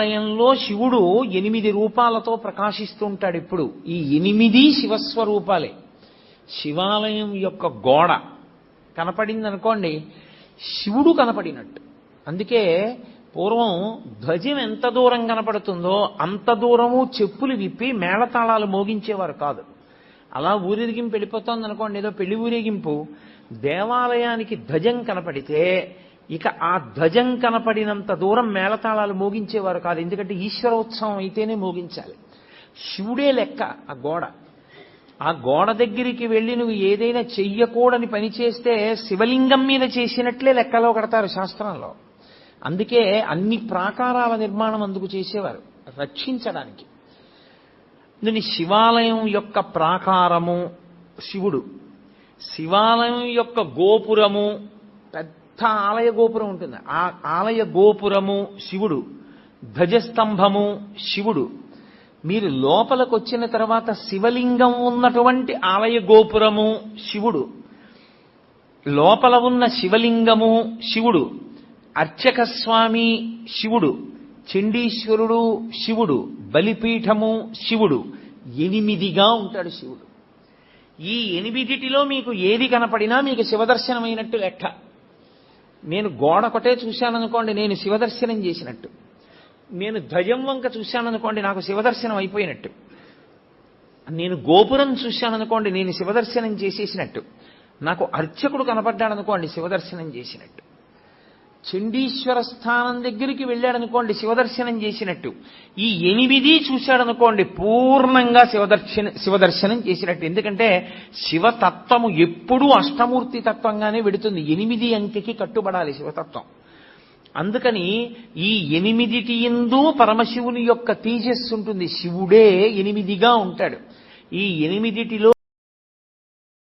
ఆలయంలో శివుడు ఎనిమిది రూపాలతో ప్రకాశిస్తుంటాడు ఇప్పుడు. ఈ ఎనిమిది శివస్వరూపాలే. శివాలయం యొక్క గోడ కనపడింది అనుకోండి శివుడు కనపడినట్టు. అందుకే పూర్వం ధ్వజం ఎంత దూరం కనపడుతుందో అంత దూరము చెప్పులు విప్పి మేళతాళాలు మోగించేవారు కాదు. అలా ఊరేగింపు వెళ్ళిపోతుంది అనుకోండి ఏదో పెళ్ళి ఊరేగింపు దేవాలయానికి ధ్వజం కనపడితే ఇక ఆ ధ్వజం కనపడినంత దూరం మేళతాళాలు మోగించేవారు కాదు. ఎందుకంటే ఈశ్వరోత్సవం అయితేనే మోగించాలి. శివుడే లెక్క ఆ గోడ. ఆ గోడ దగ్గరికి వెళ్ళి నువ్వు ఏదైనా చెయ్యకూడని పని చేస్తే శివలింగం మీద చేసినట్లే లెక్కలో కడతారు శాస్త్రంలో. అందుకే అన్ని ప్రాకారాల నిర్మాణం అందుకు చేసేవారు రక్షించడానికి. దీని శివాలయం యొక్క ప్రాకారము శివుడు. శివాలయం యొక్క గోపురము పెద్ద ఆలయ గోపురం ఉంటుంది. ఆ ఆలయ గోపురము శివుడు ధ్వజస్తంభము శివుడు. మీరు లోపలికి వచ్చిన తర్వాత శివలింగం ఉన్నటువంటి ఆలయ గోపురము శివుడు. లోపల ఉన్న శివలింగము శివుడు. అర్చక స్వామి శివుడు. చండీశ్వరుడు శివుడు. బలిపీఠము శివుడు. ఎనిమిదిగా ఉంటాడు శివుడు. ఈ ఎనిమిదిటిలో మీకు ఏది కనపడినా మీకు శివదర్శనమైనట్టు లెక్క. నేను గోడ ఒకటే చూశాననుకోండి నేను శివదర్శనం చేసినట్టు. నేను ధ్వజం వంక చూశాననుకోండి నాకు శివదర్శనం అయిపోయినట్టు. నేను గోపురం చూశాననుకోండి నేను శివదర్శనం చేసేసినట్టు. నాకు అర్చకుడు కనపడ్డాడనుకోండి శివదర్శనం చేసినట్టు. చండీశ్వర స్థానం దగ్గరికి వెళ్ళాడనుకోండి శివదర్శనం చేసినట్టు. ఈ ఎనిమిది చూశాడనుకోండి పూర్ణంగా శివదర్శన శివదర్శనం చేసినట్టు. ఎందుకంటే శివతత్వము ఎప్పుడూ అష్టమూర్తి తత్వంగానే వెడుతుంది. ఎనిమిది అంకెకి కట్టుబడాలి శివతత్వం. అందుకని ఈ ఎనిమిదిటి ఎందు పరమశివుని యొక్క తేజస్సు ఉంటుంది. శివుడే ఎనిమిదిగా ఉంటాడు. ఈ ఎనిమిదిటిలో